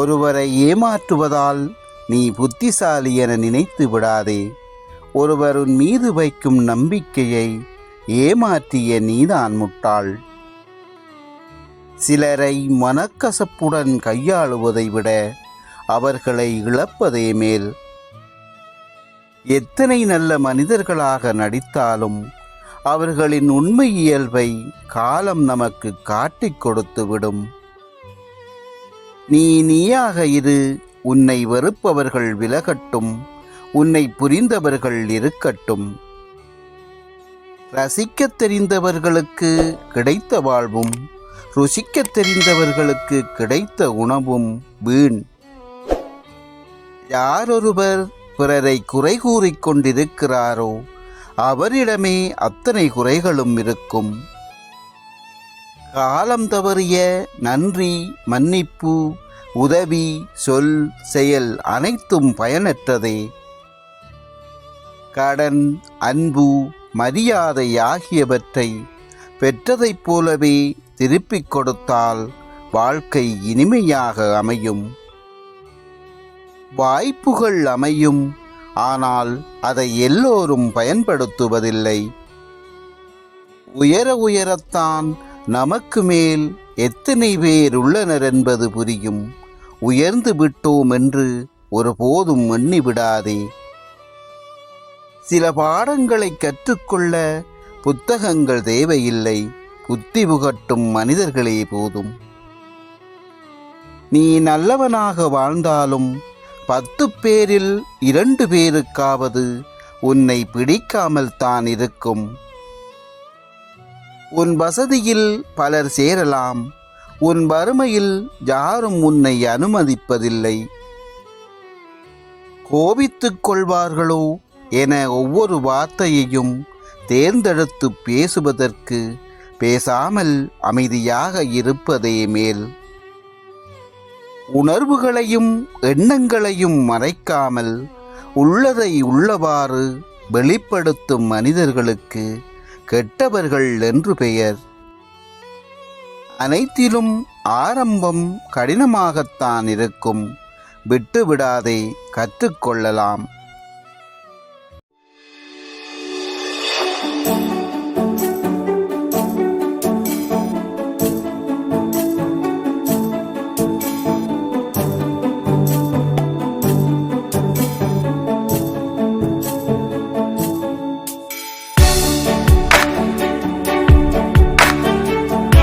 ஒருவரை ஏமாற்றுவதால் நீ புத்திசாலி என நினைத்து விடாதே. ஒருவர் உன் மீது வைக்கும் நம்பிக்கையை ஏமாற்றிய நீதான் முட்டாள். சிலரை மனக்கசப்புடன் கையாளுவதை விட அவர்களை இழப்பதே மேல். எத்தனை நல்ல மனிதர்களாக நடித்தாலும் அவர்களின் உண்மை இயல்பை காலம் நமக்கு காட்டிக் கொடுத்துவிடும். நீ நீயாக இரு உன்னை வெறுப்பவர்கள் விலகட்டும் உன்னை புரிந்தவர்கள் இருக்கட்டும். ரசிக்கத் தெரிந்தவர்களுக்கு கிடைத்த வாழ்வும் ருசிக்கத் தெரிந்தவர்களுக்கு கிடைத்த உணவும் வீண். யாரொருவர் பிறரை குறை கூறிக்கொண்டிருக்கிறாரோ அவரிடமே அத்தனை குறைகளும் இருக்கும். காலம் தவறிய நன்றி மன்னிப்பு உதவி சொல் செயல் அனைத்தும் பயனற்றதே. கடன் அன்பு மரியாதை ஆகியவற்றை பெற்றதைப் போலவே திருப்பிக் கொடுத்தால் வாழ்க்கை இனிமையாக அமையும். வாய்ப்புகள் அமையும் ஆனால் அதை எல்லோரும் பயன்படுத்துவதில்லை. உயர உயரத்தான் நமக்கு மேல் எத்தனை பேர் உள்ளனர் என்பது புரியும். உயர்ந்து விட்டோம் என்று ஒருபோதும் எண்ணிவிடாதே சில பாடங்களை கற்றுக்கொள்ள புத்தகங்கள் தேவையில்லை. புத்தி புகட்டும் மனிதர்களே போதும். நீ நல்லவனாக வாழ்ந்தாலும் பத்து பேரில் இரண்டு பேருக்காவது உன்னை பிடிக்காமல் தான் இருக்கும். உன் வசதியில் பலர் சேரலாம். உன் வறுமையில் யாரும் உன்னை அனுமதிப்பதில்லை. கோபித்துக் கொள்வார்களோ என ஒவ்வொரு வார்த்தையையும் தேர்ந்தெடுத்து பேசுவதற்கு பேசாமல் அமைதியாக இருப்பதே மேல். உணர்வுகளையும் எண்ணங்களையும் மறைக்காமல் உள்ளதை உள்ளவாறு வெளிப்படுத்தும் மனிதர்களுக்கு கெட்டவர்கள் என்று பெயர். அனைத்திலும் ஆரம்பம் கடினமாகத்தான் இருக்கும். விட்டுவிடாதே கற்றுக்கொள்ளலாம்.